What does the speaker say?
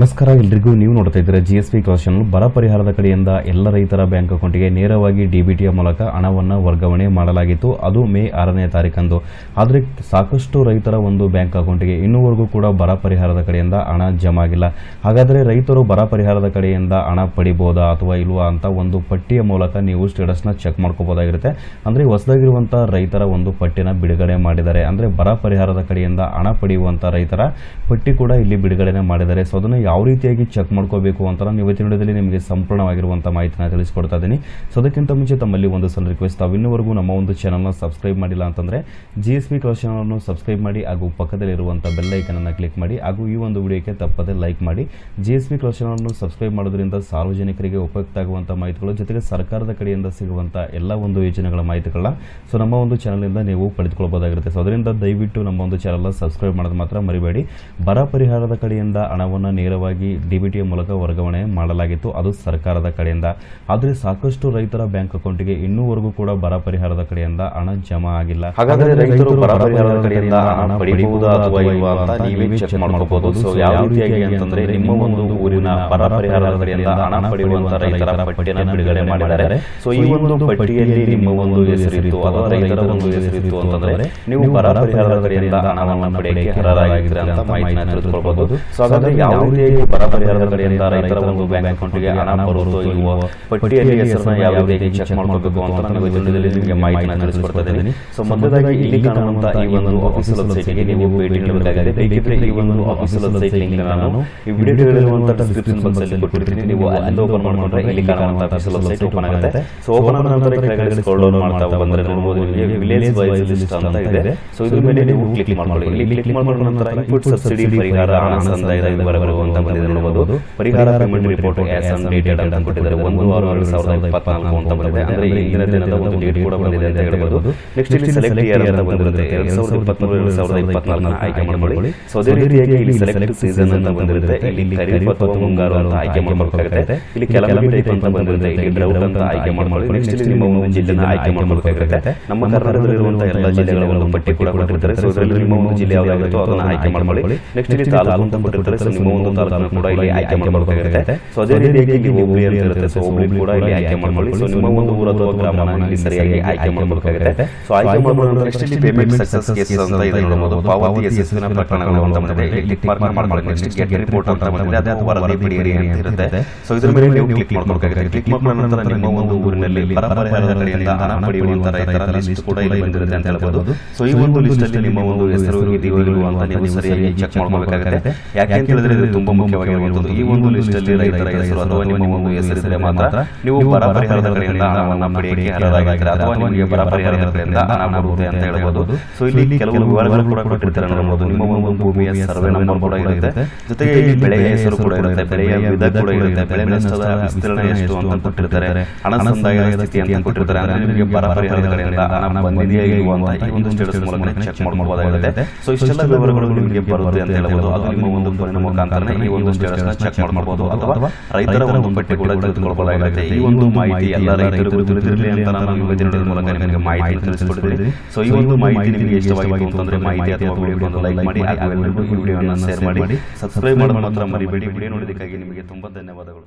ನಮಸ್ಕಾರ, ಎಲ್ರಿಗೂ ನೀವು ನೋಡ್ತಾ ಇದ್ದೀರಾ G S P class channel ಬರ ಪರಿಹಾರದ ಕಡೆಯಿಂದ ಎಲ್ಲ ರೈತರ ಬ್ಯಾಂಕ್ ಅಕೌಂಟ್ಗೆ ನೇರವಾಗಿ ಡಿಬಿಟಿಯ ಮೂಲಕ ಹಣವನ್ನು ವರ್ಗಾವಣೆ ಮಾಡಲಾಗಿತ್ತು. ಅದು ಮೇ ಆರನೇ ತಾರೀಕಂದು ಆದರೆ ಸಾಕಷ್ಟು ರೈತರ ಒಂದು ಬ್ಯಾಂಕ್ ಅಕೌಂಟ್ಗೆ ಇನ್ನೂವರೆಗೂ ಕೂಡ ಬರ ಪರಿಹಾರದ ಕಡೆಯಿಂದ ಹಣ ಜಮಾ ಆಗಿಲ್ಲ. ಹಾಗಾದರೆ ರೈತರು ಬರ ಪರಿಹಾರದ ಕಡೆಯಿಂದ ಹಣ ಪಡಿಬೋದಾ ಅಥವಾ ಇಲ್ವಾ ಅಂತ ಒಂದು ಪಟ್ಟಿಯ ಮೂಲಕ ನೀವು ಸ್ಟೇಟಸ್ನ ಚೆಕ್ ಮಾಡ್ಕೋಬೋದಾಗಿರುತ್ತೆ. ಅಂದರೆ ಹೊಸದಾಗಿರುವಂಥ ರೈತರ ಒಂದು ಪಟ್ಟಿನ ಬಿಡುಗಡೆ ಮಾಡಿದ್ದಾರೆ. ಅಂದರೆ ಬರ ಪರಿಹಾರದ ಕಡೆಯಿಂದ ಹಣ ಪಡೆಯುವಂಥ ರೈತರ ಪಟ್ಟಿ ಕೂಡ ಇಲ್ಲಿ ಬಿಡುಗಡೆ ಮಾಡಿದ್ದಾರೆ. ಸೊ, ಅದನ್ನು ಯಾವ ರೀತಿಯಾಗಿ ಚೆಕ್ ಮಾಡ್ಕೋಬೇಕು ಅಂತ ನಾನು ಇವತ್ತಿನ ವಿಡಿಯೋದಲ್ಲಿ ನಿಮಗೆ ಸಂಪೂರ್ಣವಾಗಿರುವಂಥ ಮಾಹಿತಿನ ತಿಳಿಸ್ಕೊಡ್ತಾ ಇದ್ದೀನಿ. ಸೊ ಅದಕ್ಕಿಂತ ಮುಂಚೆ ತಮ್ಮಲ್ಲಿ ಒಂದು ಸಲ ರಿಕ್ವೆಸ್ಟ್ ತಾವು ಇನ್ನೂವರೆಗೂ ನಮ್ಮ ಒಂದು ಚಾನಲ್ನ ಸಬ್ಸ್ಕ್ರೈಬ್ ಮಾಡಿಲ್ಲ ಅಂತಂದರೆ ಜಿ ಎಸ್ ಬಿ ಚಾನಲ್ನ ಸಬ್ಸ್ಕ್ರೈಬ್ ಮಾಡಿ ಹಾಗೂ ಪಕ್ಕದಲ್ಲಿರುವಂಥ ಬೆಲ್ ಐಕನನ್ನು ಕ್ಲಿಕ್ ಮಾಡಿ ಹಾಗೂ ಈ ಒಂದು ವಿಡಿಯೋಕ್ಕೆ ತಪ್ಪದೆ ಲೈಕ್ ಮಾಡಿ. ಜಿ ಎಸ್ ಬಿ ಚಾನಲ್ನ ಸಬ್ಸ್ಕ್ರೈಬ್ ಮಾಡೋದ್ರಿಂದ ಸಾರ್ವಜನಿಕರಿಗೆ ಉಪಯುಕ್ತ ಆಗುವಂಥ ಮಾಹಿತಿಗಳು, ಜೊತೆಗೆ ಸರ್ಕಾರದ ಕಡೆಯಿಂದ ಸಿಗುವಂಥ ಎಲ್ಲ ಒಂದು ಯೋಜನೆಗಳ ಮಾಹಿತಿಗಳನ್ನ ಸೊ ನಮ್ಮ ಒಂದು ಚಾನಲಿಂದ ನೀವು ಪಡೆದುಕೊಳ್ಬೋದಾಗಿರುತ್ತೆ ಸೊ ಅದರಿಂದ ದಯವಿಟ್ಟು ನಮ್ಮ ಒಂದು ಚಾನಲ್ನ ಸಬ್ಸ್ಕ್ರೈಬ್ ಮಾಡೋದು ಮಾತ್ರ ಮರಿಬೇಡಿ. ಬರ ಪರಿಹಾರದ ಕಡೆಯಿಂದ ಹಣವನ್ನು ನೇರವಾಗಿ ಡಿ ಬಿ ಟಿಯ ಮೂಲಕ ವರ್ಗಾವಣೆ ಮಾಡಲಾಗಿತ್ತು. ಅದು ಸರ್ಕಾರದ ಕಡೆಯಿಂದ. ಆದರೆ ಸಾಕಷ್ಟು ರೈತರ ಬ್ಯಾಂಕ್ ಅಕೌಂಟ್ಗೆ ಇನ್ನೂವರೆಗೂ ಕೂಡ ಬರ ಪರಿಹಾರದ ಕಡೆಯಿಂದ ಹಣ ಜಮಾ ಆಗಿಲ್ಲ. ಹಾಗಾದ್ರೆ ರೈತರು ಬರ ಪರಿಹಾರದ ಕಡೆಯಿಂದ ಹಣ ಪಡೆಯಬಹುದು ಅಥವಾ ಇಲ್ವಾ ಅಂತ ನೀವೇ ಚೆಕ್ ಮಾಡ್ಕೋಬಹುದು ಸೊ ಯಾವ ರೀತಿಯಾಗಿ ಅಂತಂದ್ರೆ ನಿಮ್ಮ ಒಂದು ಊರಿನ ಬರ ಪರಿಹಾರದ ಕಡೆಯಿಂದ ಹಣ ಪಡೆಯುವಂತ ರೈತರ ಪಟ್ಟಿಯನ್ನು ಬಿಡುಗಡೆ ಮಾಡಿದ್ದಾರೆ. ಸೊ ಈ ಒಂದು ಪಟ್ಟಿಯಲ್ಲಿ ನಿಮ್ಮ ಒಂದು ಹೆಸರಿತ್ತು ಅಥವಾ ರೈತರ ಒಂದು ಹೆಸರಿತ್ತು ಅಂತಂದ್ರೆ ನೀವು ಬರ ಪರಿಹಾರದ ಕಡೆಯಿಂದ ಹಣವನ್ನು ಪಡೆಯಕ್ಕೆ ಅರ್ಹರಾಗಿದ್ದೀರಾ ಅಂತ ಮಾಹಿತಿಯನ್ನು ತಿಳಿದುಕೊಳ್ಬಹುದು ಸೊ ಹಾಗಾದ್ರೆ ಯಾವ ರೀತಿಯಾಗಿ ಬರ ಪರಿಹಾರದ ಕಡೆಯಿಂದ ರೈತರ ಒಂದು ಬ್ಯಾಂಕ್ ಅಕೌಂಟ್ಗೆ ಹಣ ಬರುತ್ತೋ ಇಲ್ವೋ, ಪಟ್ಟಿಯಲ್ಲಿ ಹೆಸರನ್ನ ಯಾವ ರೀತಿ ಚೆಕ್ ಮಾಡಬೇಕು ಅಂತ ನಾನು ವಿಡಿಯೋದಲ್ಲಿ ನಿಮಗೆ ಮಾಹಿತಿನ ತಿಳಿಸ್ಕೊಡ್ತಾ ಇದ್ದೀನಿ. ಸೊ ಮೊದಲಾಗಿ ಇಲ್ಲಿ ಕಾಣುವಂತ ಈ ಒಂದು ಆಫೀಸಲ್ ವೆಬ್ಸೈಟ್ಗೆ ನೀವು ಭೇಟಿ ನೀಡಬೇಕಾಗಿದೆ. ಬೇಕಿದ್ರೆ ಈ ಒಂದು ಆಫೀಸಲ್ ವೆಬ್ಸೈಟ್ ಲಿಂಕ್ ನಾನು ಈ ವಿಡಿಯೋದಲ್ಲಿರುವಂತ ಡಿಸ್ಕ್ರಿಪ್ಷನ್ ಬಾಕ್ಸ್ ಅಲ್ಲಿ ಕೊಟ್ಟಿರ್ತೀನಿ. ನೀವು ಅಲ್ಲಿ ಓಪನ್ ಮಾಡ್ಕೊಂಡ್ರೆ ಇಲ್ಲಿ ಕಾಣುವಂತ ಆಫೀಸಲ್ ವೆಬ್ಸೈಟ್ ಓಪನ್ ಆಗುತ್ತೆ. ಸೊ ಓಪನ್ ಆದ ನಂತರ ಕೆಳಗಡೆ ಸ್ಕ್ರೋಲ್ ಡೌನ್ ಮಾಡ್ತಾ ಬಂದ್ರೆ ನೋಡಬಹುದು ನಿಮಗೆ ವಿಲೇಜ್ ವೈಸ್ ಲಿಸ್ಟ್ ಅಂತ ಇದೆ. ಸೊ ಇದ್ರ ಮೇಲೆ ನೀವು ಕ್ಲಿಕ್ ಮಾಡ್ಕೊಳ್ಳಿ. ಇಲ್ಲಿ ಕ್ಲಿಕ್ ಮಾಡಿದ ನಂತರ ಇನ್ಪುಟ್ ಸಬ್ಸಿಡಿ ಪರಿಹಾರ, ಹಣ ಸಂದಾಯದ ವಿವರಗಳು ಅಂತ ಬಂದಿದೆ ನೋಡಬಹುದು Parihara payment report as on dated ಅಂತ ಕೊಟ್ಟಿದ್ದಾರೆ. ಒಂದು ಆರು ಎರಡು ಸಾವಿರದ ಇಪ್ಪತ್ನಾಲ್ಕು ಅಂತ ಬಂದಿದೆ. ಅಂದ್ರೆ ಇಂದಿನ ದಿನದ ಒಂದು ಡೇಟ್ ಕೂಡ ಬಂದಿದೆ ಅಂತ ಹೇಳ್ಬೋದು. ನೆಕ್ಸ್ಟ್ ಇಲ್ಲಿ ಸೆಲೆಕ್ಟ್ ಇಯರ್ ಅಂತ ಬಂದಿರುತ್ತೆ. ಎರಡ್ ಸಾವಿರದ ಇಪ್ಪತ್ಮೂರು ಎರಡು ಸಾವಿರದ ಇಪ್ಪತ್ನಾಲ್ಕನ ಆಯ್ಕೆ ಮಾಡ್ಕೊಳ್ಳಿ. ಸೊ ಅದೇ ರೀತಿಯಾಗಿ ಇಲ್ಲಿ ಸೆಲೆಕ್ಟ್ ಸೀಸನ್ ಅಂತ ಬಂದಿರುತ್ತೆ. ಇಲ್ಲಿ ಖರೀಫ್ ಅಥವಾ ಮುಂಗಾರು ಅಂತ ಆಯ್ಕೆ ಮಾಡಬೇಕಾಗುತ್ತೆ ಇಲ್ಲಿ ಕೆಲವು ಟೈಪ್ ಅಂತ ಬಂದಿರುತ್ತೆ. ಇಲ್ಲಿ ಡ್ರೌಟ್ ಅಂತ ಆಯ್ಕೆ ಮಾಡ್ಕೊಳ್ಳಿ. ನೆಕ್ಸ್ಟ್ ಇಲ್ಲಿ ನಿಮ್ಮ ಒಂದು ಜಿಲ್ಲೆನ ಆಯ್ಕೆ ಮಾಡಬೇಕಾಗುತ್ತೆ ನಮ್ಮ ಕರ್ನಾಟಕದಲ್ಲಿರುವಂತಹ ಎಲ್ಲ ಜಿಲ್ಲೆಗಳ ಒಂದು ಪಟ್ಟಿ ಕೂಡ ಕೊಟ್ಟಿರ್ತಾರೆ ಸೊ ಇದರಲ್ಲಿ ನಿಮ್ಮ ಒಂದು ಜಿಲ್ಲೆ ಯಾವುದಾಗಿರುತ್ತೋ ಅದನ್ನ ಆಯ್ಕೆ ಮಾಡ್ಕೊಳ್ಳಿ ನೆಕ್ಸ್ಟ್ ಇಲ್ಲಿ ತಾಲೂಕು ಅಂತ ಕೊಟ್ಟಿರ್ತಾರೆ ಸೊ ನಿಮ್ಮ ಒಂದು ತಾಲೂಕನ್ನು ಕೂಡ ಇಲ್ಲಿ ಆಯ್ಕೆ ಮಾಡಬೇಕಾಗುತ್ತೆ ಸೊ ಅದೇ ರೀತಿಯಾಗಿ ಇಲ್ಲಿ ಹೋಬಳಿ ಅಂತ ಇರುತ್ತೆ. ಸೊ ಹೋಬಳಿ ಕೂಡ ಇಲ್ಲಿ ಆಯ್ಕೆ ಮಾಡ್ಕೊಳ್ಳಿ ಸೊ ನಿಮ್ಮ ಒಂದು ಊರ ಅಥವಾ ಗ್ರಾಮವನ್ನು ಇಲ್ಲಿ ಸರಿಯಾಗಿ ಆಯ್ಕೆ ಮಾಡಬೇಕಾಗುತ್ತೆ ಸೊ ಆಯ್ಕೆ ಮಾಡಿದ ನೆಕ್ಸ್ಟ್ ಇಲ್ಲಿ ಪೇಮೆಂಟ್ ಸಕ್ಸಸ್ ಕೇಸಸ್ ಅಂತ ಇದೆ ನೋಡಬಹುದು ಪಾವತಿ ಯಶಸ್ವಿನ ಪ್ರಕರಣಗಳು ಅಂತ ಬಂದಿದೆ. ಇಲ್ಲಿ ಕ್ಲಿಕ್ ಮಾಡ್ಕೊಳ್ಳಿ ನೆಕ್ಸ್ಟ್ ಗೆಟ್ ರಿಪೋರ್ಟ್ ಅಂತ ಬಂದಿದೆ. ಅದೇ ವರದಿ ಪಡೆಯಿರಿ ಅಂತ ಇರುತ್ತೆ. ಸೊ ಇದರ ಮೇಲೆ ನೀವು ಕ್ಲಿಕ್ ಮಾಡಬೇಕಾಗುತ್ತೆ ಕ್ಲಿಕ್ ಮಾಡಿದ ನಂತರ ನಿಮ್ಮ ಒಂದು ಊರಿನಲ್ಲಿ ಕಡೆಯಿಂದ ಹಣ ಪಡೆಯುವಂತಹ ರೈತರ ಲಿಸ್ಟ್ ಕೂಡ ಇಲ್ಲಿ ಬಂದಿರುತ್ತೆ ಅಂತ ಹೇಳ್ಬೋದು ಸೊ ಈ ಒಂದು ಲಿಸ್ಟ್ ಅಲ್ಲಿ ನಿಮ್ಮ ಒಂದು ಹೆಸರು ಇದೆಯೋ ಇಲ್ವೋ ಅಂತ ನೀವು ಸರಿಯಾಗಿ ಚೆಕ್ ಮಾಡ್ಕೋಬೇಕಾಗುತ್ತೆ ಯಾಕೆ ಅಂತ ಹೇಳಿದ್ರೆ ಇದು ತುಂಬಾ ಮುಖ್ಯವಾಗಿರುವಂತದ್ದು ಈ ಒಂದು ಲಿಸ್ಟ್ ಅಲ್ಲಿ ರೈತರ ಹೆಸರು ಅಥವಾ ನಿಮ್ಮ ಒಂದು ಹೆಸರಿದ್ರೆ ಮಾತ್ರ ನೀವು ಬರ ಪರಿಹಾರದ ಕಡೆಯಿಂದ ಹಣವನ್ನು ಪಡೆಯಕ್ಕೆ ಅರ್ಹರಾಗಿದ್ದೀರಾ ಅಥವಾ ನಿಮಗೆ ಬರ ಪರಿಹಾರದ ಕಡೆಯಿಂದ ಹಣ ಬರುತ್ತೆ ಅಂತ ಹೇಳಬಹುದು ಸೊ ಇಲ್ಲಿ ಕೆಲವು ವಿವರಗಳು ಕೂಡ ಕೊಟ್ಟಿರ್ತಾರೆ ನೋಡಬಹುದು ನಿಮ್ಮ ಒಂದು ಭೂಮಿಯ ಸರ್ವೆ ನಂಬರ್ ಕೂಡ ಇರುತ್ತೆ. ಜೊತೆಗೆ ಇಲ್ಲಿ ಬೆಳೆಯ ಹೆಸರು ಕೂಡ ಇರುತ್ತೆ. ಬೆಳೆಯ ವಿಧ ಕೂಡ ಇರುತ್ತೆ. ಬೆಳೆ ನಷ್ಟದ ವಿಸ್ತೀರ್ಣ ಎಷ್ಟು ಅಂತ ಕೊಟ್ಟಿರ್ತಾರೆ. ಹಣ ಸಂದಾಯ ಸ್ಥಿತಿ ಅಂತ ಕೊಟ್ಟಿರ್ತಾರೆ. ಅಂದ್ರೆ ನಿಮಗೆ ಬರ ಪರಿಹಾರದ ಕಡೆಯಿಂದ ಹಣ ಬಂದಿದೆಯೇ ಇಲ್ವಾ ಅಂತ ಈ ಒಂದು ಸ್ಟೇಟಸ್ ಮೂಲಕ ಚೆಕ್ ಮಾಡಬಹುದಾಗಿರುತ್ತೆ ಸೊ ಇಷ್ಟೆಲ್ಲ ವಿವರಗಳು ನಿಮಗೆ ಬರುತ್ತೆ ಅಂತ ಹೇಳ್ಬೋದು ಅದು ನಿಮ್ಮ ಒಂದು ಫೋನಿನ ಮುಖಾಂತರ ಈ ಒಂದು ಸ್ಟೇಟಸ್ನ ಚೆಕ್ ಮಾಡಬಹುದು ಅಥವಾ ರೈತರ ಒಂದು ಪಟ್ಟಿ ಕೂಡ ತಿಳಿದುಕೊಳ್ಳಬಹುದಾಗುತ್ತೆ ಈ ಒಂದು ಮಾಹಿತಿ ಎಲ್ಲ ರೈತರಿಗೂ ತಿಳಿದಿರಲಿ ಅಂತ ನಾನು ಇವತ್ತಿನ ಮೂಲಕ ನಿಮಗೆ ಮಾಹಿತಿ ತಿಳಿಸ್ಕೊಡ್ತೀನಿ. ಸೊ ಈ ಒಂದು ಮಾಹಿತಿ ನಿಮಗೆ ಇಷ್ಟವಾಯಿತು ಅಂತಂದ್ರೆ ಮಾಹಿತಿ ಅಥವಾ ವಿಡಿಯೋ ಒಂದು ಲೈಕ್ ಮಾಡಿ ಹಾಗೂ ಎಲ್ಲರಿಗೂ ಈ ಶೇರ್ ಮಾಡಿ. ಸಬ್ಸ್ಕ್ರೈಬ್ ಮಾಡೋದು ಮಾತ್ರ ಮರಿಬೇಡಿ ವಿಡಿಯೋ ನೋಡೋದಕ್ಕಾಗಿ ನಿಮಗೆ ತುಂಬಾ ಧನ್ಯವಾದಗಳು.